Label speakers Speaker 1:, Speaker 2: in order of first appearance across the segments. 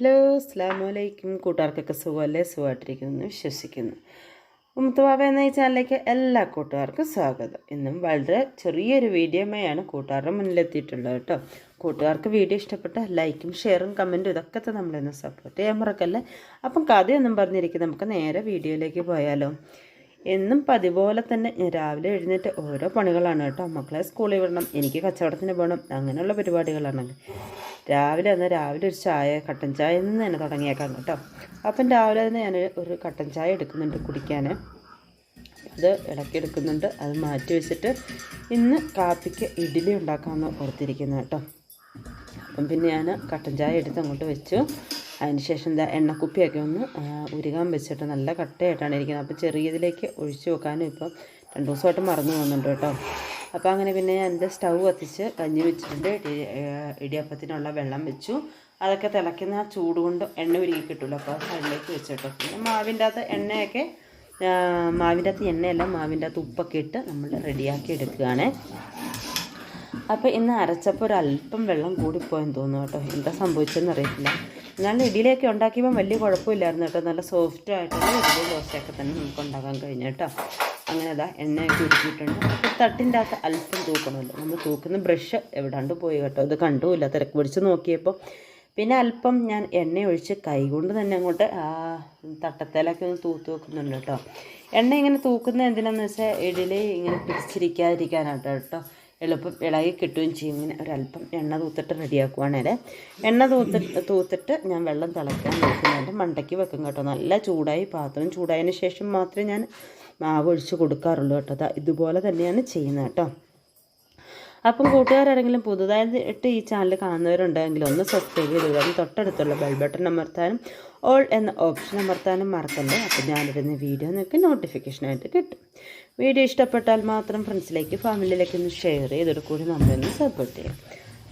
Speaker 1: Hello അസ്ലാം വലൈക്കും കൂട്ടുകാർക്കൊക്കെ സുഖമല്ലേ? സുഖമായിട്ടിരിക്കുന്നു. വിശ്വസിക്കുന്നു. മുത്തുവാവ എന്ന ഈ ചാനലിലേക്ക് എല്ലാ കൂട്ടുകാർക്കും സ്വാഗതം. ഇന്നും വളരെ ചെറിയൊരു വീഡിയോമയാണ് കൂട്ടുകാരുടെ മുന്നിലെത്തിയിട്ടുള്ളത് കേട്ടോ. കൂട്ടുകാർക്ക് വീഡിയോ ഇഷ്ടപ്പെട്ട ലൈക്കും ഷെയറും കമന്റും ഇതൊക്കെ തന്നെ നമ്മളൊന്ന് സപ്പോർട്ട് ചെയ്യാൻ മറക്കല്ലേ? അപ്പം കഥയൊന്നും പറഞ്ഞിരിക്കും നമുക്ക് നേരെ വീഡിയോയിലേക്ക് പോയാലോ. എന്നും പതിപോലെ തന്നെ ഞാൻ രാവിലെ എഴുന്നേറ്റ് ഓരോ പണികളാണ് കേട്ടോ. മക്കളെ സ്കൂളിൽ വിടണം എനിക്ക് കച്ചവടത്തിന് പോകണം അങ്ങനെയുള്ള പരിപാടികളാണ്. രാവിലെ തന്നെ രാവിലെ ഒരു ചായ കട്ടൻ ചായ നിന്ന് തന്നെ തുടങ്ങിയേക്കാം കേട്ടോ. അപ്പം രാവിലെ തന്നെ ഞാൻ ഒരു കട്ടൻ ചായ എടുക്കുന്നുണ്ട് കുടിക്കാൻ അത് ഇടയ്ക്ക് എടുക്കുന്നുണ്ട്. അത് മാറ്റി വെച്ചിട്ട് ഇന്ന് കാപ്പിക്ക് ഇഡ്ഡലി ഉണ്ടാക്കാമെന്ന് ഓർത്തിരിക്കുന്നത് കേട്ടോ. അപ്പം പിന്നെ ഞാൻ കട്ടൻ ചായ എടുത്ത് അങ്ങോട്ട് വെച്ചു. അതിന് ശേഷം എന്താ എണ്ണക്കുപ്പിയൊക്കെ ഒന്ന് ഉരുകാൻ വെച്ചിട്ട് നല്ല കട്ടയായിട്ടാണ് ഇരിക്കുന്നത്. അപ്പോൾ ചെറിയതിലേക്ക് ഒഴിച്ചു വെക്കാനും ഇപ്പം രണ്ട് ദിവസമായിട്ട് മറന്നു പോകുന്നുണ്ട് കേട്ടോ. അപ്പോൾ അങ്ങനെ പിന്നെ ഞാൻ എന്റെ സ്റ്റൗ കത്തിച്ച് കഞ്ഞി വെച്ചിട്ടുണ്ട്. ഇടി ഇടിയപ്പത്തിനുള്ള വെള്ളം വെച്ചു. അതൊക്കെ തിളയ്ക്കുന്ന ആ ചൂട് കൊണ്ട് എണ്ണ ഉരുകി കിട്ടുമല്ലോ അപ്പോൾ സൈഡിലേക്ക് വെച്ചിട്ടോ. പിന്നെ മാവിന്റെ അകത്ത് എണ്ണയൊക്കെ മാവിന്റെ അകത്ത് എണ്ണയല്ല മാവിന്റെ അകത്ത് ഉപ്പൊക്കെ ഇട്ട് നമ്മൾ റെഡിയാക്കി എടുക്കുകയാണ്. അപ്പോൾ ഇന്ന് അരച്ചപ്പോൾ ഒരല്പം വെള്ളം കൂടിപ്പോയെന്ന് തോന്നുന്നു കേട്ടോ. എന്താ സംഭവിച്ചതെന്ന് അറിയത്തില്ല. എന്നാലും ഇഡലിയൊക്കെ ഉണ്ടാക്കിയപ്പോൾ വലിയ കുഴപ്പമില്ലായിരുന്നു കേട്ടോ. നല്ല സോഫ്റ്റ് ആയിട്ടുള്ള ഇഡലി ദോശയൊക്കെ തന്നെ നമുക്ക് ഉണ്ടാക്കാൻ കഴിഞ്ഞു കേട്ടോ. അങ്ങനെ അതാ എണ്ണയൊക്കെ ഉരുക്കിയിട്ടുണ്ട്. അപ്പോൾ തട്ടിന്റെ അകത്ത് അല്പം തൂക്കണമല്ലോ. നമ്മൾ തൂക്കുന്ന ബ്രഷ് എവിടാണ്ട് പോയി കേട്ടോ. ഇത് കണ്ടുമില്ല. തിരക്ക് പിടിച്ച് നോക്കിയപ്പോൾ പിന്നെ അല്പം ഞാൻ എണ്ണ ഒഴിച്ച് കൈകൊണ്ട് തന്നെ അങ്ങോട്ട് തട്ടത്തേലൊക്കെ ഒന്ന് തൂത്ത് വെക്കുന്നുണ്ട് കേട്ടോ. എണ്ണ ഇങ്ങനെ തൂക്കുന്നത് എന്തിനാന്ന് വെച്ചാൽ ഇഡലി ഇങ്ങനെ പിടിച്ചിരിക്കാതിരിക്കാനാട്ടോ കേട്ടോ. എളുപ്പം ഇളകി കിട്ടുകയും ചെയ്യും. ഇങ്ങനെ ഒരല്പം എണ്ണ തൂത്തിട്ട് റെഡിയാക്കുവാണേൽ എണ്ണ തൂത്തിട്ട് തൂത്തിട്ട് ഞാൻ വെള്ളം തിളയ്ക്കാൻ നോക്കുന്നതിന്റെ മണ്ടയ്ക്ക് വെക്കും കേട്ടോ. നല്ല ചൂടായി പാത്രം ചൂടായതിന് ശേഷം മാത്രമേ ഞാൻ മാവ് ഒഴിച്ച് കൊടുക്കാറുള്ളൂ കേട്ടോ. ഇതുപോലെ തന്നെയാണ് ചെയ്യുന്നത് കേട്ടോ. അപ്പം കൂട്ടുകാരാരെങ്കിലും പുതുതായിട്ട് ഈ ചാനൽ കാണുന്നവരുണ്ടെങ്കിൽ ഒന്ന് സബ്സ്ക്രൈബ് ചെയ്ത് തൊട്ടടുത്തുള്ള ബെൽ ബട്ടൺ അമർത്താനും ഓൾ എന്ന ഓപ്ഷൻ അമർത്താനും മറക്കല്ലേ. അപ്പോൾ ഞാനിടുന്ന വീഡിയോ നിങ്ങൾക്ക് നോട്ടിഫിക്കേഷനായിട്ട് കിട്ടും. വീഡിയോ ഇഷ്ടപ്പെട്ടാൽ മാത്രം ഫ്രണ്ട്സിലേക്ക് ഫാമിലിയിലേക്ക് ഒന്ന് ഷെയർ ചെയ്തിട്ട് കൂടി നമ്മളൊന്ന് സപ്പോർട്ട് ചെയ്യാം.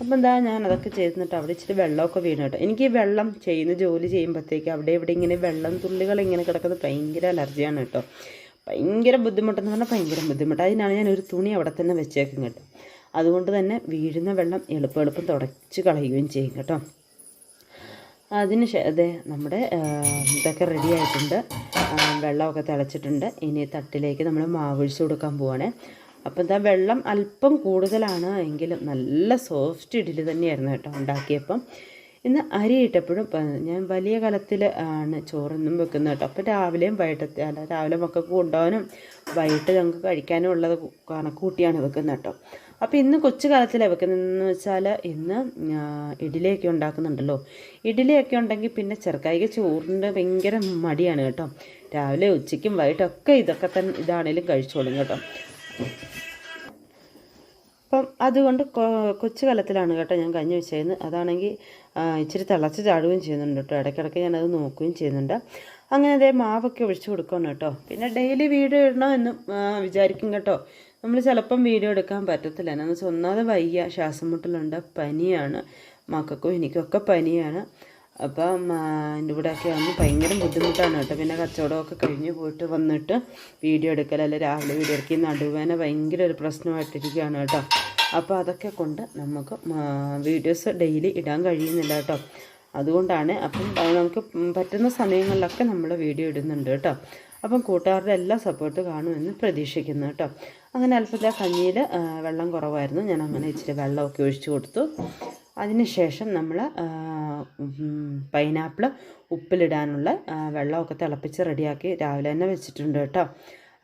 Speaker 1: അപ്പം എന്താ ഞാൻ അതൊക്കെ ചെയ്തിട്ട് അവിടെ ഇച്ചിരി വെള്ളമൊക്കെ വീണു കേട്ടോ. എനിക്ക് ഈ വെള്ളം ചെയ്യുന്ന ജോലി ചെയ്യുമ്പോഴത്തേക്ക് അവിടെ ഇവിടെ ഇങ്ങനെ വെള്ളം തുള്ളികൾ ഇങ്ങനെ കിടക്കുന്നത് ഭയങ്കര അലർജിയാണ് കേട്ടോ. ഭയങ്കര ബുദ്ധിമുട്ടെന്ന് പറഞ്ഞാൽ ഭയങ്കര ബുദ്ധിമുട്ട്. അതിനാണ് ഞാൻ ഒരു തുണി അവിടെ തന്നെ വെച്ചേക്കും കേട്ടോ. അതുകൊണ്ട് തന്നെ വീഴുന്ന വെള്ളം എളുപ്പം എളുപ്പം തുടച്ച് കളയുകയും ചെയ്യും കേട്ടോ. അതിന് അതെ നമ്മുടെ ഇതൊക്കെ റെഡി ആയിട്ടുണ്ട്. വെള്ളമൊക്കെ തിളച്ചിട്ടുണ്ട്. ഇനി തട്ടിലേക്ക് നമ്മൾ മാവൊഴിച്ച് കൊടുക്കാൻ പോവാണേ. അപ്പോൾ എന്താ വെള്ളം അല്പം കൂടുതലാണ് എങ്കിലും നല്ല സോഫ്റ്റ് ഇഡ്ഡലി തന്നെയായിരുന്നു കേട്ടോ ഉണ്ടാക്കിയപ്പം. ഇന്ന് അരി ഇട്ടപ്പോഴും ഞാൻ വലിയ കലത്തിൽ ആണ് ചോറൊന്നും വെക്കുന്നത് കേട്ടോ. അപ്പോൾ രാവിലെയും വൈകിട്ടത്തെ അല്ല രാവിലെ മക്കൾക്ക് കൊണ്ടുപോകാനും വൈകിട്ട് ഞങ്ങൾക്ക് കഴിക്കാനും ഉള്ളത് കണക്ക് കൂട്ടിയാണ് വെക്കുന്നത് കേട്ടോ. അപ്പോൾ ഇന്ന് കൊച്ചു കാലത്തിലാണ് വെക്കുന്നതെന്ന് വെച്ചാൽ ഇന്ന് ഇഡലിയൊക്കെ ഉണ്ടാക്കുന്നുണ്ടല്ലോ. ഇഡ്ഡലിയൊക്കെ ഉണ്ടെങ്കിൽ പിന്നെ ചെറുക്കായിക്ക് ചോറിന്റെ ഭയങ്കര മടിയാണ് കേട്ടോ. രാവിലെ ഉച്ചയ്ക്കും വൈകിട്ടൊക്കെ ഇതൊക്കെ തന്നെ ഇതാണേലും കഴിച്ചോളും കേട്ടോ. അപ്പം അതുകൊണ്ട് കൊ- കൊച്ചു കലത്തിലാണ് കേട്ടോ ഞാൻ കഞ്ഞി വെച്ചേന്ന് അതാണെങ്കിൽ ഇച്ചിരി തിളച്ച് ചാടുകയും ചെയ്യുന്നുണ്ട് കേട്ടോ. ഇടയ്ക്കിടയ്ക്ക് ഞാനത് നോക്കുകയും ചെയ്യുന്നുണ്ട്. അങ്ങനെ അതേ മാവൊക്കെ ഒഴിച്ച് കൊടുക്കണം കേട്ടോ. പിന്നെ ഡെയിലി വീഡിയോ ഇടണം എന്ന് വിചാരിക്കും കേട്ടോ. നമ്മൾ ചിലപ്പം വീഡിയോ എടുക്കാൻ പറ്റത്തില്ല. എന്നാന്ന് വെച്ചാൽ ഒന്നാമത് വയ്യ. ശ്വാസം മുട്ടലുണ്ട് പനിയാണ്. മക്കൾക്കും എനിക്കൊക്കെ പനിയാണ്. അപ്പം എന്റെ കൂടെയൊക്കെ ആകുമ്പോൾ ഭയങ്കര ബുദ്ധിമുട്ടാണ് കേട്ടോ. പിന്നെ കച്ചവടമൊക്കെ കഴിഞ്ഞ് പോയിട്ട് വന്നിട്ട് വീഡിയോ എടുക്കലല്ല രാവിലെ വീഡിയോ എടുക്കി നടുവേന ഭയങ്കര ഒരു പ്രശ്നമായിട്ടിരിക്കുകയാണ് കേട്ടോ. അപ്പോൾ അതൊക്കെ കൊണ്ട് നമുക്ക് വീഡിയോസ് ഡെയിലി ഇടാൻ കഴിയുന്നില്ല കേട്ടോ. അതുകൊണ്ടാണ് അപ്പം നമുക്ക് പറ്റുന്ന സമയങ്ങളിലൊക്കെ നമ്മൾ വീഡിയോ ഇടുന്നുണ്ട് കേട്ടോ. അപ്പം കൂട്ടുകാരുടെ എല്ലാ സപ്പോർട്ട് കാണുമെന്ന് പ്രതീക്ഷിക്കുന്നു കേട്ടോ. അങ്ങനെ അല്പത്തെ കഞ്ഞിയിൽ വെള്ളം കുറവായിരുന്നു. ഞാൻ അങ്ങനെ ഇച്ചിരി വെള്ളമൊക്കെ ഒഴിച്ചു കൊടുത്തു. അതിനുശേഷം നമ്മൾ പൈനാപ്പിൾ ഉപ്പിലിടാനുള്ള വെള്ളമൊക്കെ തിളപ്പിച്ച് റെഡിയാക്കി രാവിലെ തന്നെ വെച്ചിട്ടുണ്ട് കേട്ടോ.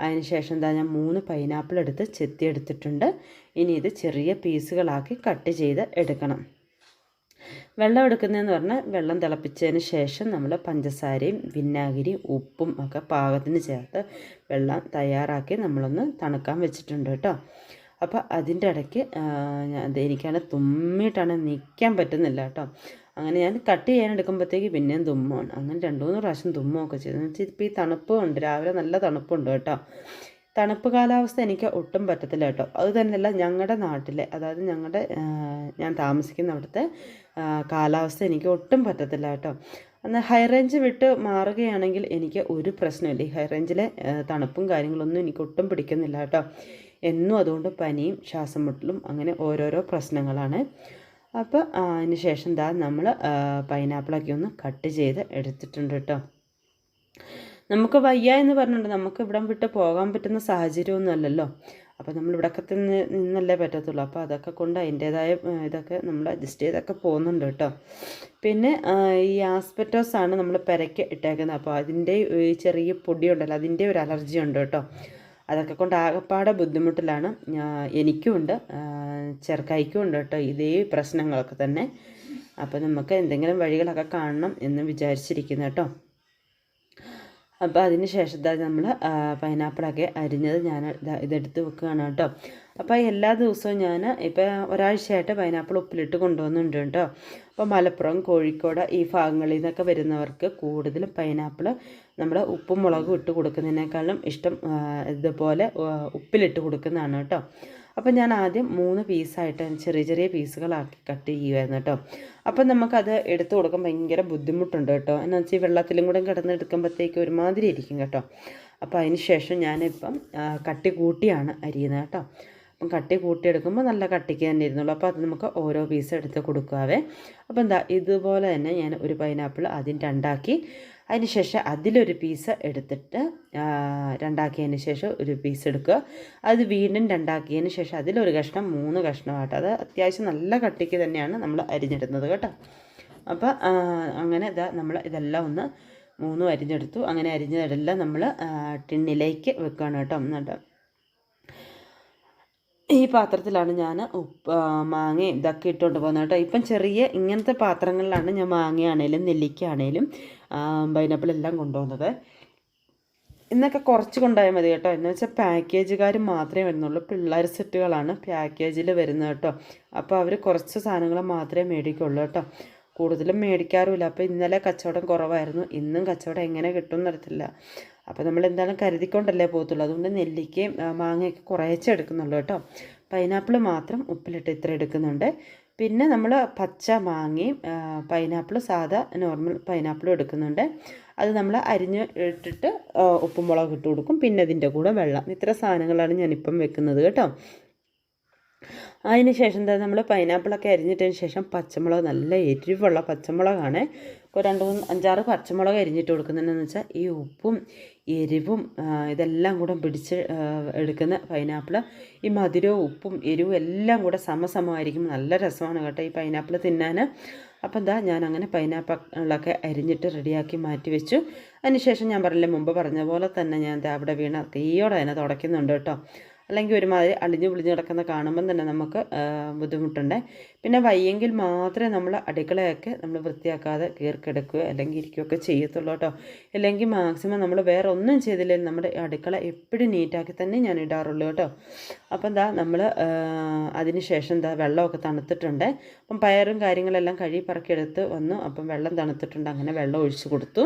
Speaker 1: അതിനുശേഷം എന്താ ഞാൻ മൂന്ന് പൈനാപ്പിൾ എടുത്ത് ചെത്തി എടുത്തിട്ടുണ്ട് ഇനി ഇത് ചെറിയ പീസുകളാക്കി കട്ട് ചെയ്ത് എടുക്കണം. വെള്ളം എടുക്കുന്നതെന്ന് പറഞ്ഞാൽ വെള്ളം തിളപ്പിച്ചതിന് ശേഷം നമ്മൾ പഞ്ചസാരയും വിനാഗിരി ഉപ്പും ഒക്കെ പാകത്തിന് ചേർത്ത് വെള്ളം തയ്യാറാക്കി നമ്മളൊന്ന് തണുക്കാൻ വെച്ചിട്ടുണ്ട് കേട്ടോ. അപ്പോൾ അതിന്റെ ഇടയ്ക്ക് ദേ എനിക്കാണ് തുമ്മിയിട്ടാണ് നിൽക്കാൻ പറ്റുന്നില്ല കേട്ടോ. അങ്ങനെ ഞാൻ കട്ട് ചെയ്യാൻ എടുക്കുമ്പോഴത്തേക്ക് പിന്നെയും തുമ്മാണ് അങ്ങനെ രണ്ട് മൂന്ന് പ്രാവശ്യം തുമ്മുമൊക്കെ ചെയ്തു. എന്ന് വെച്ചാൽ ഇപ്പോൾ ഈ തണുപ്പുണ്ട്. രാവിലെ നല്ല തണുപ്പുണ്ട് കേട്ടോ. തണുപ്പ് കാലാവസ്ഥ എനിക്ക് ഒട്ടും പറ്റത്തില്ല കേട്ടോ. അത് തന്നെയല്ല ഞങ്ങളുടെ നാട്ടിലെ അതായത് ഞങ്ങളുടെ ഞാൻ താമസിക്കുന്ന അവിടുത്തെ കാലാവസ്ഥ എനിക്ക് ഒട്ടും പറ്റത്തില്ല കേട്ടോ. എന്നാൽ ഹൈ റേഞ്ച് വിട്ട് മാറുകയാണെങ്കിൽ എനിക്ക് ഒരു പ്രശ്നമില്ല. ഈ ഹൈ റേഞ്ചിലെ തണുപ്പും കാര്യങ്ങളൊന്നും എനിക്ക് ഒട്ടും പിടിക്കുന്നില്ല കേട്ടോ. എന്നും അതുകൊണ്ട് പനിയും ശ്വാസം മുട്ടലും അങ്ങനെ ഓരോരോ പ്രശ്നങ്ങളാണ്. അപ്പോൾ അതിന് ശേഷം ദാ നമ്മൾ പൈനാപ്പിളൊക്കെ ഒന്ന് കട്ട് ചെയ്ത് എടുത്തിട്ടുണ്ട് കേട്ടോ. നമുക്ക് വയ്യ എന്ന് പറഞ്ഞിട്ടുണ്ട്. നമുക്ക് ഇവിടം വിട്ട് പോകാൻ പറ്റുന്ന സാഹചര്യമൊന്നും അല്ലല്ലോ. അപ്പോൾ നമ്മൾ ഇവിടെയൊക്കെ നിന്ന് നിന്നല്ലേ പറ്റത്തുള്ളൂ. അപ്പോൾ അതൊക്കെ കൊണ്ട് അതിന്റേതായ ഇതൊക്കെ നമ്മൾ അഡ്ജസ്റ്റ് ചെയ്തൊക്കെ പോകുന്നുണ്ട് കേട്ടോ. പിന്നെ ഈ ആസ്പെറ്റോസ് ആണ് നമ്മൾ പെരയ്ക്ക് ഇട്ടേക്കുന്നത്. അപ്പോൾ അതിന്റെ ചെറിയ പൊടിയുണ്ടല്ലോ അതിന്റെ ഒരു അലർജി ഉണ്ട് കേട്ടോ. അതൊക്കെ കൊണ്ട് ആകപ്പാടെ ബുദ്ധിമുട്ടിലാണ് എനിക്കും ഉണ്ട് ചെറുക്കായിക്കും ഉണ്ട് കേട്ടോ ഇതേ പ്രശ്നങ്ങളൊക്കെ തന്നെ. അപ്പോൾ നമുക്ക് എന്തെങ്കിലും വഴികളൊക്കെ കാണണം എന്ന് വിചാരിച്ചിരിക്കുന്നു കേട്ടോ. അപ്പോൾ അതിന് ശേഷം നമ്മൾ പൈനാപ്പിളൊക്കെ അരിഞ്ഞത് ഞാൻ ഇതെടുത്ത് വെക്കുകയാണ് കേട്ടോ. അപ്പോൾ എല്ലാ ദിവസവും ഞാൻ ഇപ്പോൾ ഒരാഴ്ചയായിട്ട് പൈനാപ്പിൾ ഉപ്പിലിട്ട് കൊണ്ടുവന്നുണ്ട് കേട്ടോ. അപ്പോൾ മലപ്പുറം കോഴിക്കോട് ഈ ഭാഗങ്ങളിൽ നിന്നൊക്കെ വരുന്നവർക്ക് കൂടുതലും പൈനാപ്പിൾ നമ്മൾ ഉപ്പും മുളകും ഇട്ട് കൊടുക്കുന്നതിനേക്കാളും ഇഷ്ടം ഇതുപോലെ ഉപ്പിലിട്ട് കൊടുക്കുന്നതാണ് കേട്ടോ. അപ്പം ഞാൻ ആദ്യം മൂന്ന് പീസായിട്ട് ചെറിയ ചെറിയ പീസുകളാക്കി കട്ട് ചെയ്യുമായിരുന്നു കേട്ടോ. അപ്പം നമുക്കത് എടുത്തു കൊടുക്കാൻ ഭയങ്കര ബുദ്ധിമുട്ടുണ്ട് കേട്ടോ. എന്നു വെച്ചാൽ വെള്ളത്തിലും കൂടെ കിടന്ന് എടുക്കുമ്പോഴത്തേക്ക് ഒരുമാതിരി ഇരിക്കും കേട്ടോ. അപ്പോൾ അതിന് ശേഷം ഞാനിപ്പം കട്ടി കൂട്ടിയാണ് അരിയുന്നത് കേട്ടോ. അപ്പം കട്ടി കൂട്ടിയെടുക്കുമ്പോൾ നല്ല കട്ടിക്ക് തന്നെ ഇരുന്നുള്ളൂ അപ്പോൾ അത് നമുക്ക് ഓരോ പീസ് എടുത്ത് കൊടുക്കാവേ അപ്പോൾ എന്താ ഇതുപോലെ തന്നെ ഞാൻ ഒരു പൈനാപ്പിൾ ആദ്യം രണ്ടാക്കി. അതിന് ശേഷം അതിലൊരു പീസ് എടുത്തിട്ട് രണ്ടാക്കിയതിന് ശേഷം ഒരു പീസ് എടുക്കുക. അത് വീണ്ടും രണ്ടാക്കിയതിന് ശേഷം അതിലൊരു കഷ്ണം മൂന്ന് കഷ്ണമായിട്ട് അത് അത്യാവശ്യം നല്ല കട്ടിക്ക് തന്നെയാണ് നമ്മൾ അരിഞ്ഞിടുന്നത് കേട്ടോ. അപ്പോൾ അങ്ങനെ ഇതാ നമ്മൾ ഇതെല്ലാം ഒന്ന് മൂന്നും അരിഞ്ഞെടുത്തു. അങ്ങനെ അരിഞ്ഞതെല്ലാം നമ്മൾ ടിന്നിലേക്ക് വെക്കുകയാണ് കേട്ടോ. എന്നിട്ട് ഈ പാത്രത്തിലാണ് ഞാൻ ഉപ്പ് മാങ്ങയും ഇതൊക്കെ ഇട്ടുകൊണ്ട് പോകുന്നത് കേട്ടോ. ഇപ്പം ചെറിയ ഇങ്ങനത്തെ പാത്രങ്ങളിലാണ് ഞാൻ മാങ്ങയാണേലും നെല്ലിക്കയാണേലും പൈനാപ്പിൾ എല്ലാം കൊണ്ടുപോകുന്നത്. ഇന്നൊക്കെ കുറച്ച് കൊണ്ടുപോയാൽ മതി കേട്ടോ. എന്ന് വെച്ചാൽ പാക്കേജുകാർ മാത്രമേ വരുന്നുള്ളൂ. പിള്ളേർ സെറ്റുകളാണ് പാക്കേജിൽ വരുന്നത് കേട്ടോ. അപ്പോൾ അവർ കുറച്ച് സാധനങ്ങൾ മാത്രമേ മേടിക്കുള്ളൂ കേട്ടോ. കൂടുതലും മേടിക്കാറുമില്ല. അപ്പോൾ ഇന്നലെ കച്ചവടം കുറവായിരുന്നു. ഇന്നും കച്ചവടം എങ്ങനെ കിട്ടും എന്നറിയത്തില്ല അപ്പോൾ നമ്മൾ എന്തായാലും കരുതിക്കൊണ്ടല്ലേ പോകത്തുള്ളൂ. അതുകൊണ്ട് നെല്ലിക്കയും മാങ്ങയൊക്കെ കുറേച്ചേ എടുക്കുന്നുള്ളൂ കേട്ടോ. പൈനാപ്പിൾ മാത്രം ഉപ്പിലിട്ട് ഇത്ര എടുക്കുന്നുണ്ട്. പിന്നെ നമ്മൾ പച്ച മാങ്ങയും പൈനാപ്പിൾ സാധാ നോർമൽ പൈനാപ്പിളും എടുക്കുന്നുണ്ട്. അത് നമ്മൾ അരിഞ്ഞ് ഇട്ടിട്ട് ഉപ്പും മുളക് ഇട്ട് കൊടുക്കും. പിന്നെ അതിന്റെ കൂടെ വെള്ളം. ഇത്ര സാധനങ്ങളാണ് ഞാനിപ്പം വെക്കുന്നത് കേട്ടോ. അതിന് ശേഷം എന്താ നമ്മൾ പൈനാപ്പിളൊക്കെ അരിഞ്ഞിട്ടതിന് ശേഷം പച്ചമുളക് നല്ല എരിവുള്ള പച്ചമുളകാണ്. ഇപ്പോൾ രണ്ട് മൂന്ന് അഞ്ചാറ് പച്ചമുളക് അരിഞ്ഞിട്ട് കൊടുക്കുന്നതെന്ന് വെച്ചാൽ ഈ ഉപ്പും എരിവും ഇതെല്ലാം കൂടെ പിടിച്ച് എടുക്കുന്ന പൈനാപ്പിൾ ഈ മധുരവും ഉപ്പും എരിവും എല്ലാം കൂടെ സമസമമായിരിക്കും. നല്ല രസമാണ് കേട്ടോ ഈ പൈനാപ്പിൾ തിന്നാൻ അപ്പം എന്താ ഞാൻ അങ്ങനെ പൈനാപ്പിളൊക്കെ അരിഞ്ഞിട്ട് റെഡിയാക്കി മാറ്റി വെച്ചു. അതിനുശേഷം ഞാൻ പറഞ്ഞില്ലേ മുമ്പ് പറഞ്ഞ പോലെ തന്നെ ഞാൻ അവിടെ വീണ തീയോടെ തന്നെ തുടയ്ക്കുന്നുണ്ട് കേട്ടോ. അല്ലെങ്കിൽ ഒരുമാതിരി അളിഞ്ഞു പൊളിഞ്ഞ് കിടക്കുന്ന കാണുമ്പം തന്നെ നമുക്ക് ബുദ്ധിമുട്ടുണ്ട്. പിന്നെ വയ്യെങ്കിൽ മാത്രമേ നമ്മൾ അടുക്കളയൊക്കെ നമ്മൾ വൃത്തിയാക്കാതെ കീർക്കെടുക്കുകയോ അല്ലെങ്കിൽ ഇരിക്കുകയൊക്കെ ചെയ്യത്തുള്ളൂ കേട്ടോ. അല്ലെങ്കിൽ മാക്സിമം നമ്മൾ വേറെ ഒന്നും ചെയ്തില്ലെങ്കിൽ നമ്മുടെ അടുക്കള എപ്പോഴും നീറ്റാക്കി തന്നെ ഞാൻ ഇടാറുള്ളൂ കേട്ടോ. അപ്പം എന്താ നമ്മൾ അതിന് ശേഷം എന്താ വെള്ളമൊക്കെ തണുത്തിട്ടുണ്ട്. അപ്പം പയറും കാര്യങ്ങളെല്ലാം കഴുകി പറക്കിയെടുത്ത് വന്നു. അപ്പം വെള്ളം തണുത്തിട്ടുണ്ട്. അങ്ങനെ വെള്ളം ഒഴിച്ച് കൊടുത്തു.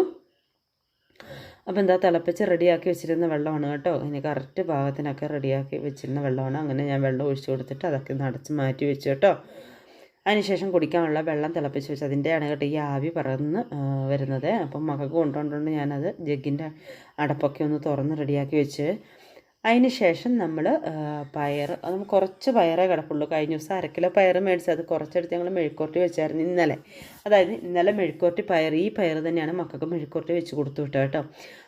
Speaker 1: അപ്പോൾ എന്താ തിളപ്പിച്ച് റെഡിയാക്കി വെച്ചിരുന്ന വെള്ളമാണ് കേട്ടോ. ഇനി കറക്റ്റ് പാകത്തിനൊക്കെ റെഡിയാക്കി വെച്ചിരുന്ന വെള്ളമാണ്. അങ്ങനെ ഞാൻ വെള്ളം ഒഴിച്ചു കൊടുത്തിട്ട് അതൊക്കെ നടച്ച് മാറ്റി വെച്ചു കേട്ടോ. അതിനുശേഷം കുടിക്കാനുള്ള വെള്ളം തിളപ്പിച്ച് വെച്ച്. അതിന്റെയാണ് കേട്ടോ ഈ ആവി പറന്ന് വരുന്നത്. അപ്പം മകൾക്ക് കൊണ്ടുകൊണ്ടുകൊണ്ട് ഞാനത് ജഗ്ഗിന്റെ അടപ്പൊക്കെ ഒന്ന് തുറന്ന് റെഡിയാക്കി വെച്ച് അതിന് ശേഷം നമ്മൾ പയർ അത് കുറച്ച് പയറേ കിടപ്പുള്ളൂ. കഴിഞ്ഞ ദിവസം അരക്കിലോ പയർ മേടിച്ചത് അത് കുറച്ചെടുത്ത് ഞങ്ങൾ മെഴുക്കോട്ടി വെച്ചായിരുന്നു ഇന്നലെ. അതായത് ഇന്നലെ മെഴുക്കോട്ടി പയർ ഈ പയർ തന്നെയാണ് മക്കൾക്ക് മെഴുക്കോട്ടി വെച്ച് കൊടുത്തു വിട്ടോ കേട്ടോ.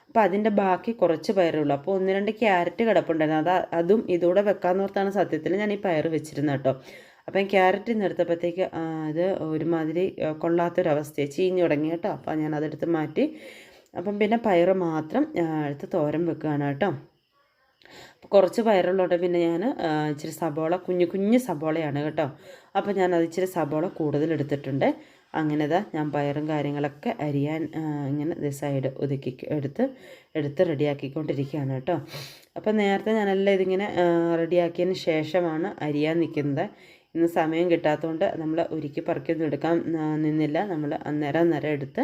Speaker 1: അപ്പോൾ അതിന്റെ ബാക്കി കുറച്ച് പയറുള്ളൂ അപ്പോൾ ഒന്ന് രണ്ട് ക്യാരറ്റ് കിടപ്പുണ്ടായിരുന്നു. അത് അതും ഇതുകൂടെ വെക്കാമെന്നോർത്താണ് സത്യത്തിൽ ഞാൻ ഈ പയർ വെച്ചിരുന്നത് കേട്ടോ. അപ്പം ക്യാരറ്റ് നിർത്തപ്പോഴത്തേക്ക് അത് ഒരുമാതിരി കൊള്ളാത്തൊരവസ്ഥയെ ചീഞ്ഞു തുടങ്ങി കേട്ടോ. അപ്പോൾ ഞാൻ അതെടുത്ത് മാറ്റി അപ്പം പിന്നെ പയർ മാത്രം എടുത്ത് തോരം വെക്കുകയാണ് കേട്ടോ. കുറച്ച് പയറുള്ളതുകൊണ്ട് പിന്നെ ഞാൻ ഇച്ചിരി സബോള കുഞ്ഞു കുഞ്ഞു സബോളയാണ് കേട്ടോ. അപ്പോൾ ഞാൻ അത് ഇച്ചിരി സബോള കൂടുതൽ എടുത്തിട്ടുണ്ട്. അങ്ങനെ ഞാൻ പയറും കാര്യങ്ങളൊക്കെ അരിയാൻ ഇങ്ങനെ സൈഡ് ഒതുക്കി എടുത്ത് എടുത്ത് റെഡിയാക്കിക്കൊണ്ടിരിക്കുകയാണ് കേട്ടോ. അപ്പോൾ നേരത്തെ ഞാനെല്ലാം ഇതിങ്ങനെ റെഡിയാക്കിയതിന് ശേഷമാണ് അരിയാൻ നിൽക്കുന്നത്. ഇന്ന് സമയം കിട്ടാത്തതുകൊണ്ട് നമ്മൾ ഒരുക്കി പറക്കൊന്നും എടുക്കാൻ നിന്നില്ല. നമ്മൾ അന്നേരം അന്നേരം എടുത്ത്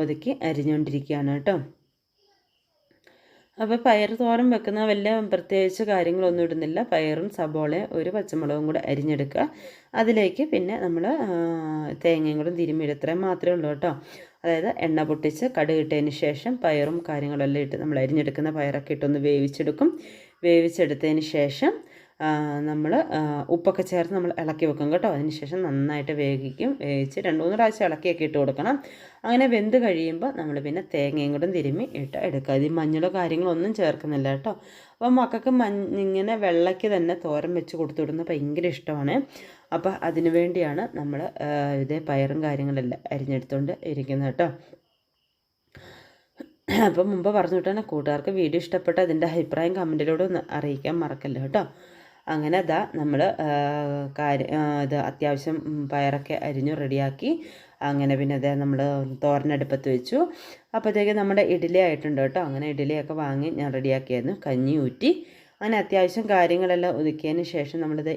Speaker 1: ഒതുക്കി അരിഞ്ഞുകൊണ്ടിരിക്കുകയാണ് കേട്ടോ. അപ്പോൾ പയർ തോരൻ വെക്കുന്ന വലിയ പ്രത്യേകിച്ച് കാര്യങ്ങളൊന്നും ഇടുന്നില്ല. പയറും സബോളയും ഒരു പച്ചമുളകും കൂടെ അരിഞ്ഞെടുക്കുക. അതിലേക്ക് പിന്നെ നമ്മൾ തേങ്ങയും കൂടെ തിരുമ്മിയിടുക. ഇത്രയും മാത്രമേ ഉള്ളൂ കേട്ടോ. അതായത് എണ്ണ പൊട്ടിച്ച് കടുകിട്ടതിന് ശേഷം പയറും കാര്യങ്ങളെല്ലാം ഇട്ട് നമ്മൾ അരിഞ്ഞെടുക്കുന്ന പയറൊക്കെ ഇട്ടൊന്ന് വേവിച്ചെടുക്കും. വേവിച്ചെടുത്തതിന് ശേഷം നമ്മൾ ഉപ്പൊക്കെ ചേർത്ത് നമ്മൾ ഇളക്കി വെക്കും കേട്ടോ. അതിന് ശേഷം നന്നായിട്ട് വേവിക്കും. വേവിച്ച് രണ്ട് മൂന്ന് പ്രാവശ്യം ഇളക്കിയൊക്കെ ഇട്ട് കൊടുക്കണം. അങ്ങനെ വെന്ത് കഴിയുമ്പോൾ നമ്മൾ പിന്നെ തേങ്ങയും കൂടെ തിരുമ്മി ഇട്ട് എടുക്കുക. ഇത് മഞ്ഞളോ കാര്യങ്ങളോ ഒന്നും ചേർക്കുന്നില്ല കേട്ടോ. അപ്പോൾ മക്കൾക്ക് മഞ്ഞ ഇങ്ങനെ വെള്ളയ്ക്ക് തന്നെ തോരൻ വെച്ച് കൊടുത്തു വിടുന്നത് ഭയങ്കര ഇഷ്ടമാണ്. അപ്പോൾ അതിനു വേണ്ടിയാണ് നമ്മൾ ഇതേ പയറും കാര്യങ്ങളെല്ലാം അരിഞ്ഞെടുത്തുകൊണ്ട് ഇരിക്കുന്നത് കേട്ടോ. അപ്പം മുമ്പ് പറഞ്ഞു വിട്ടാണ് കൂട്ടുകാർക്ക് വീഡിയോ ഇഷ്ടപ്പെട്ട അതിന്റെ അഭിപ്രായം കമന്റിലൂടെ ഒന്ന് അറിയിക്കാൻ മറക്കല്ലോ കേട്ടോ. അങ്ങനെ അതാ നമ്മൾ കാര്യ ഇത് അത്യാവശ്യം പയറൊക്കെ അരിഞ്ഞു റെഡിയാക്കി അങ്ങനെ പിന്നെ അതേ നമ്മൾ തോരനടുപ്പത്ത് വെച്ചു. അപ്പോഴത്തേക്ക് നമ്മുടെ ഇഡ്ഡലി ആയിട്ടുണ്ട് കേട്ടോ. അങ്ങനെ ഇഡ്ഡലിയൊക്കെ വാങ്ങി ഞാൻ റെഡിയാക്കിയായിരുന്നു. കഞ്ഞി ഊറ്റി. അങ്ങനെ അത്യാവശ്യം കാര്യങ്ങളെല്ലാം ഒതുക്കിയതിന് ശേഷം നമ്മളിത്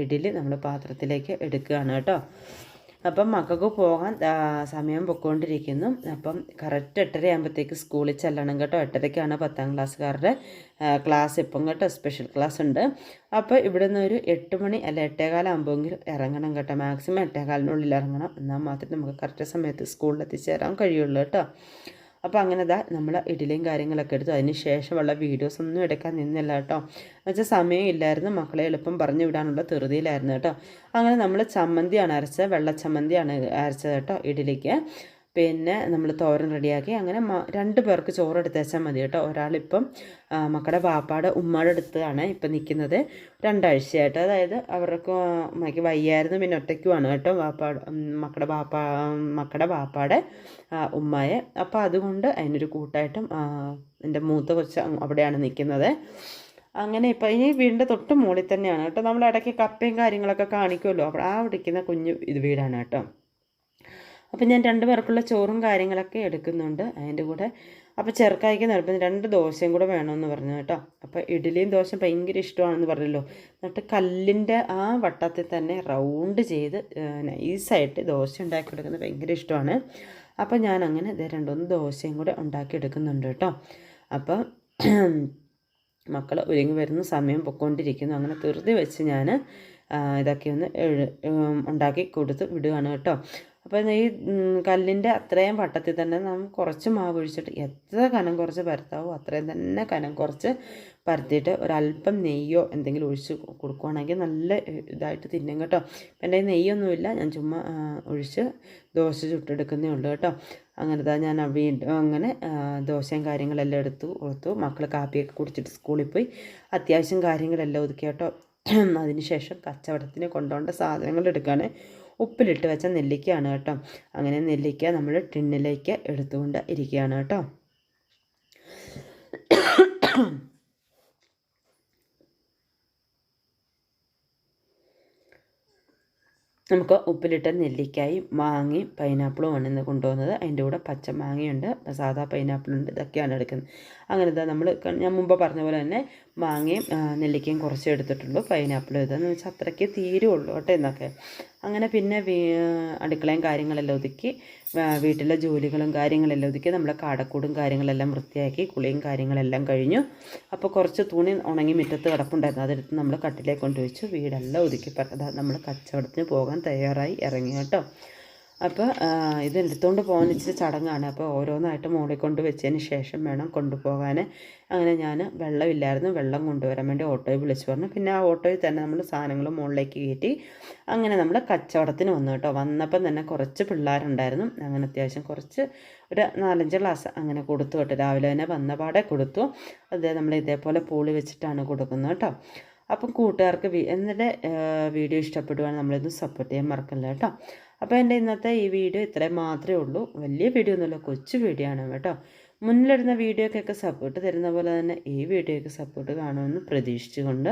Speaker 1: ഇഡ്ഡലി നമ്മൾ പാത്രത്തിലേക്ക് എടുക്കുകയാണ് കേട്ടോ. അപ്പം മക്കൾക്ക് പോകാൻ സമയം പൊയ്ക്കൊണ്ടിരിക്കുന്നു. അപ്പം കറക്റ്റ് എട്ടര ആകുമ്പോഴത്തേക്ക് സ്കൂളിൽ ചെല്ലണം കേട്ടോ. എട്ടരയ്ക്കാണ് പത്താം ക്ലാസ്സുകാരുടെ ക്ലാസ് ഇപ്പം കേട്ടോ. സ്പെഷ്യൽ ക്ലാസ് ഉണ്ട്. അപ്പോൾ ഇവിടെ നിന്ന് ഒരു എട്ട് മണി അല്ല എട്ടേകാലാകുമ്പോഴെങ്കിലും ഇറങ്ങണം കേട്ടോ. മാക്സിമം എട്ടേകാലിനുള്ളിൽ ഇറങ്ങണം. എന്നാൽ മാത്രമേ നമുക്ക് കറക്റ്റ് സമയത്ത് സ്കൂളിൽ എത്തിച്ചേരാൻ കഴിയുള്ളൂ കേട്ടോ. അപ്പോൾ അങ്ങനെ ദാ നമ്മൾ ഇഡലിയും കാര്യങ്ങളൊക്കെ എടുത്തു. അതിന് ശേഷമുള്ള വീഡിയോസ് ഒന്നും എടുക്കാൻ നിന്നില്ല കേട്ടോ. എന്നുവെച്ചാൽ സമയമില്ലായിരുന്നു. മക്കളെ എളുപ്പം പറഞ്ഞു വിടാനുള്ള ധൃതിയിലായിരുന്നു കേട്ടോ. അങ്ങനെ നമ്മൾ ചമ്മന്തിയാണ് അരച്ചത്. വെള്ള ചമ്മന്തിയാണ് അരച്ചത് കേട്ടോ ഇഡലിക്ക് പിന്നെ നമ്മൾ തോരൻ റെഡിയാക്കി അങ്ങനെ രണ്ട് പേർക്ക് ചോറ് എടുത്തേച്ചാൽ മതി കേട്ടോ. ഒരാളിപ്പം മക്കളുടെ വാപ്പാടെ ഉമ്മയുടെ അടുത്താണ് ഇപ്പം നിൽക്കുന്നത് രണ്ടാഴ്ചയായിട്ട്. അതായത് അവർക്ക് അമ്മയ്ക്ക് വയ്യായിരുന്നു പിന്നെ ഒറ്റയ്ക്കുമാണ് കേട്ടോ വാപ്പാട് മക്കളുടെ വാപ്പ മക്കളുടെ വാപ്പാടെ ഉമ്മയെ. അപ്പോൾ അതുകൊണ്ട് അതിനൊരു കൂട്ടായിട്ടും എന്റെ മൂത്ത കൊച്ച് അവിടെയാണ് നിൽക്കുന്നത് അങ്ങനെ ഇപ്പം ഇനി വീടിന്റെ തൊട്ട് മുകളിൽ തന്നെയാണ് കേട്ടോ. നമ്മൾ ഇടയ്ക്ക് കപ്പയും കാര്യങ്ങളൊക്കെ കാണിക്കുമല്ലോ. അവിടെ ആ വിളിക്കുന്ന കുഞ്ഞു ഇത് വീടാണ് കേട്ടോ. അപ്പം ഞാൻ രണ്ട് പേർക്കുള്ള ചോറും കാര്യങ്ങളൊക്കെ എടുക്കുന്നുണ്ട് അതിന്റെ കൂടെ. അപ്പോൾ ചെറുക്കായ്ക്ക് നിർബന്ധം രണ്ട് ദോശയും കൂടെ വേണമെന്ന് പറഞ്ഞു കേട്ടോ. അപ്പോൾ ഇഡ്ഡലിയും ദോശയും ഭയങ്കര ഇഷ്ടമാണെന്ന് പറഞ്ഞല്ലോ. എന്നിട്ട് കല്ലിന്റെ ആ വട്ടത്തിൽ തന്നെ റൗണ്ട് ചെയ്ത് നൈസായിട്ട് ദോശ ഉണ്ടാക്കി എടുക്കുന്നത് ഭയങ്കര ഇഷ്ടമാണ്. അപ്പോൾ ഞാൻ അങ്ങനെ ഇത് രണ്ടൊന്ന് ദോശയും കൂടെ ഉണ്ടാക്കി എടുക്കുന്നുണ്ട് കേട്ടോ. അപ്പോൾ മക്കൾ ഒരുങ്ങി വരുന്ന സമയം പൊക്കോണ്ടിരിക്കുന്നു. അങ്ങനെ ധൃതി വെച്ച് ഞാൻ ഇതൊക്കെ ഒന്ന് ഉണ്ടാക്കി കൊടുത്ത് വിടുകയാണ് കേട്ടോ. അപ്പോൾ ഈ കല്ലിന്റെ അത്രയും വട്ടത്തിൽ തന്നെ നാം കുറച്ച് മാവ് ഒഴിച്ചിട്ട് എത്ര കനം കുറച്ച് പരത്താവോ അത്രയും തന്നെ കനം കുറച്ച് പരത്തിയിട്ട് ഒരല്പം നെയ്യോ എന്തെങ്കിലും ഒഴിച്ച് കൊടുക്കുവാണെങ്കിൽ നല്ല ഇതായിട്ട് തിന്നും കേട്ടോ. എന്റെ നെയ്യൊന്നുമില്ല. ഞാൻ ചുമ്മാ ഒഴിച്ച് ദോശ ചുട്ടെടുക്കുന്നേ ഉള്ളൂ കേട്ടോ. അങ്ങനത്തെ ഞാൻ വീണ്ടും അങ്ങനെ ദോശയും കാര്യങ്ങളെല്ലാം എടുത്തു കൊടുത്തു. മക്കൾ കാപ്പിയൊക്കെ കുടിച്ചിട്ട് സ്കൂളിൽ പോയി. അത്യാവശ്യം കാര്യങ്ങളെല്ലാം ഒതുക്കി കേട്ടോ. അതിനുശേഷം കച്ചവടത്തിന് കൊണ്ടുപോകേണ്ട സാധനങ്ങൾ എടുക്കുകയാണ് ഉപ്പിലിട്ട് വെച്ച നെല്ലിക്കയാണ് കേട്ടോ. അങ്ങനെ നെല്ലിക്ക നമ്മൾ ടിന്നിലേക്ക് എടുത്തുകൊണ്ട് ഇരിക്കുകയാണ് കേട്ടോ. നമുക്ക് ഉപ്പിലിട്ട നെല്ലിക്കായും മാങ്ങയും പൈനാപ്പിളും ഇന്ന് കൊണ്ടുപോകുന്നത് അതിന്റെ കൂടെ പച്ച മാങ്ങയുണ്ട്. സാധാ പൈനാപ്പിളുണ്ട് ഇതൊക്കെയാണ് എടുക്കുന്നത്. അങ്ങനെ നമ്മൾ ഞാൻ മുമ്പ് പറഞ്ഞ പോലെ തന്നെ മാങ്ങയും നെല്ലിക്കയും കുറച്ച് എടുത്തിട്ടുള്ളൂ. പൈനാപ്പിളും ഇതെന്ന് വെച്ചാൽ അത്രയ്ക്ക് തീരുള്ളൂ കേട്ടോ എന്നൊക്കെ അങ്ങനെ പിന്നെ അടുക്കളയും കാര്യങ്ങളെല്ലാം ഒതുക്കി വീട്ടിലെ ജോലികളും കാര്യങ്ങളെല്ലാം ഒതുക്കി നമ്മളെ കാടക്കൂടും കാര്യങ്ങളെല്ലാം വൃത്തിയാക്കി കുളിയും കാര്യങ്ങളെല്ലാം കഴിഞ്ഞു. അപ്പോൾ കുറച്ച് തുണി ഉണങ്ങി മുറ്റത്ത് കിടപ്പുണ്ടായിരുന്നു. അതെടുത്ത് നമ്മൾ കട്ടിലേക്ക് കൊണ്ടുവച്ചു. വീടെല്ലാം ഒതുക്കി നമ്മൾ കച്ചവടത്തിന് പോകാൻ തയ്യാറായി ഇറങ്ങി കേട്ടോ. അപ്പോൾ ഇത് എടുത്തുകൊണ്ട് പോകാൻ ഇച്ചിരി ചടങ്ങാണ്. അപ്പോൾ ഓരോന്നായിട്ട് മുകളിൽ കൊണ്ട് വെച്ചതിന് ശേഷം വേണം കൊണ്ടുപോകാൻ അങ്ങനെ ഞാൻ വെള്ളമില്ലായിരുന്നു. വെള്ളം കൊണ്ടുവരാൻ വേണ്ടി ഓട്ടോയിൽ വിളിച്ചു പറഞ്ഞു. പിന്നെ ആ ഓട്ടോയിൽ തന്നെ നമ്മൾ സാധനങ്ങൾ മുകളിലേക്ക് കയറ്റി അങ്ങനെ നമ്മൾ കച്ചവടത്തിന് വന്നു കേട്ടോ. വന്നപ്പം തന്നെ കുറച്ച് പിള്ളേരുണ്ടായിരുന്നു. അങ്ങനെ അത്യാവശ്യം കുറച്ച് ഒരു നാലഞ്ച് ഗ്ലാസ് അങ്ങനെ കൊടുത്തു കേട്ടോ. രാവിലെ തന്നെ വന്ന പാടെ കൊടുത്തു. അതേ നമ്മൾ ഇതേപോലെ പൂളി വെച്ചിട്ടാണ് കൊടുക്കുന്നത് കേട്ടോ. അപ്പം കൂട്ടുകാർക്ക് എന്നിട്ട് വീഡിയോ ഇഷ്ടപ്പെടുവാണെങ്കിൽ നമ്മളിത് സപ്പോർട്ട് ചെയ്യാൻ മറക്കല്ല കേട്ടോ. അപ്പോൾ എന്റെ ഇന്നത്തെ ഈ വീഡിയോ ഇത്രയും മാത്രമേ ഉള്ളൂ. വലിയ വീഡിയോ ഒന്നുമില്ല കൊച്ചു വീഡിയോ ആണ് കേട്ടോ. മുന്നിലിടുന്ന വീഡിയോക്കൊക്കെ സപ്പോർട്ട് തരുന്ന പോലെ തന്നെ ഈ വീഡിയോയ്ക്ക് സപ്പോർട്ട് കാണുമെന്ന് പ്രതീക്ഷിച്ചുകൊണ്ട്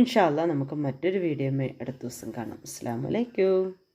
Speaker 1: ഇൻഷാല്ല നമുക്ക് മറ്റൊരു വീഡിയോ അടുത്ത ദിവസം കാണാം. അസ്സാം വലൈക്കും